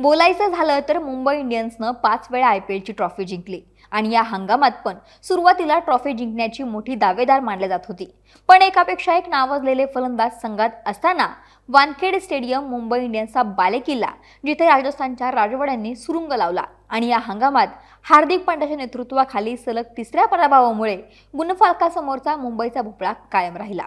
बोलायचं झालं तर मुंबई इंडियन्सनं पाच वेळा आय पी एलची ट्रॉफी जिंकली. आणि या हंगामात पण सुरुवातीला ट्रॉफी जिंकण्याची मोठी दावेदार मानली जात होती. पण एकापेक्षा एक नावाजलेले फलंदाज संघात असताना वानखेड स्टेडियम मुंबई इंडियन्सचा बालेकिल्ला जिथे राजस्थानच्या राजवाड्यांनी सुरुंग लावला. आणि या हंगामात हार्दिक पांड्याच्या नेतृत्वाखाली सलग तिसऱ्या पराभवामुळे गुणफालकासमोरचा मुंबईचा भोपळा कायम राहिला.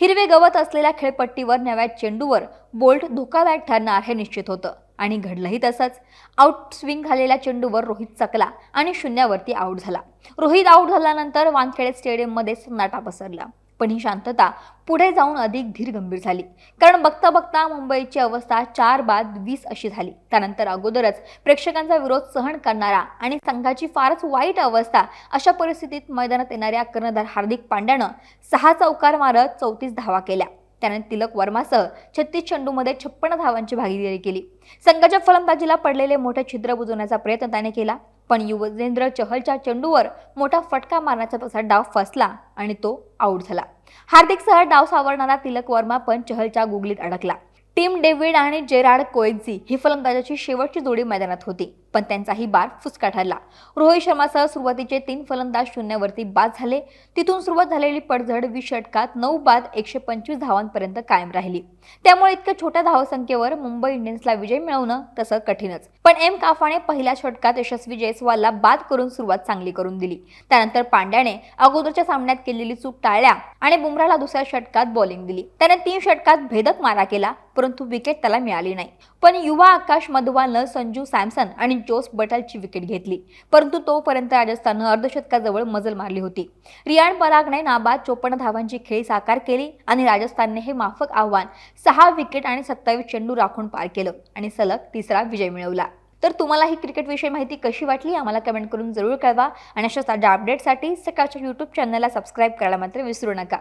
हिरवे गवत असलेल्या खेळपट्टीवर नव्या चेंडूवर बोल्ट धोकादायक ठरणार हे निश्चित होतं. आणि घडलंही तसंच. आउट स्विंग झालेल्या चेंडूवर रोहित चकला आणि शून्यावरती आऊट झाला. रोहित आऊट झाल्यानंतर वानखेडे स्टेडियममध्ये सन्नाटा पसरला. पण ही शांतता पुढे जाऊन अधिक धीर गंभीर झाली. कारण बघता बघता मुंबईची अवस्था चार बाद वीस अशी झाली. त्यानंतर अगोदरच प्रेक्षकांचा विरोध सहन करणारा आणि संघाची फारच वाईट अवस्था अशा परिस्थितीत मैदानात येणाऱ्या कर्णधार हार्दिक पांड्यानं सहा चौकार मारत चौतीस धावा केल्या. त्याने तिलक वर्मासह छत्तीस चेंडूमध्ये छप्पन धावांची भागीदारी केली. संघाच्या फलंदाजीला पडलेले मोठे छिद्र बुजवण्याचा प्रयत्न त्याने केला पण युवजेंद्र चहलच्या चेंडूवर मोठा फटका मारण्याचा तसा डाव फसला आणि तो आऊट झाला. हार्दिकसह डाव सावरणारा तिलक वर्मा पण चहलच्या गुगलीत अडकला. टीम डेव्हिड आणि जेराड कोएक्झी ही फलंदाजाची शेवटची जोडी मैदानात होती. पण त्यांचाही बार फुसका ठरला. रोहित शर्मासह सुरुवातीचे तीन फलंदाज शून्यावरती बाद झाले. तिथून सुरुवात झालेली पडझड वीस षटकात नऊ बाद एकशे पंचवीस धावांपर्यंत कायम राहिली. त्यामुळे इतक्या छोट्या धावसंख्येवर मुंबई इंडियन्सला विजय मिळवणं तसं कठीणच. पण एम काफाने पहिल्या षटकात यशस्वी जयस्वालला बाद करून सुरुवात चांगली करून दिली. त्यानंतर पांड्याने अगोदरच्या सामन्यात केलेली चूक टाळल्या आणि बुमराला दुसऱ्या षटकात बॉलिंग दिली. त्याने तीन षटकात भेदक मारा केला परंतु विकेट त्याला मिळाली नाही. पण युवा आकाश मधवालनं संजू सॅमसन आणि जोस बटालची विकेट घेतली. परंतु तोपर्यंत राजस्थाननं अर्धशतकाजवळ मजल मारली होती. रियान परागने नाबाद चोपन्न धावांची खेळी साकार केली आणि राजस्थानने हे माफक आव्हान सहा विकेट आणि सत्तावीस चेंडू राखून पार केलं आणि सलग तिसरा विजय मिळवला. तर तुम्हाला ही क्रिकेटविषयी माहिती कशी वाटली आम्हाला कमेंट करून जरूर कळवा आणि अशा ताज्या अपडेटसाठी सकाळच्या यूट्यूब चॅनलला सबस्क्राईब करायला मात्र विसरू नका.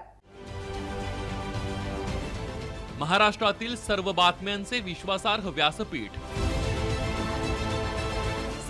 महाराष्ट्रातील सर्व बातम्यांचे विश्वासार्ह व्यासपीठ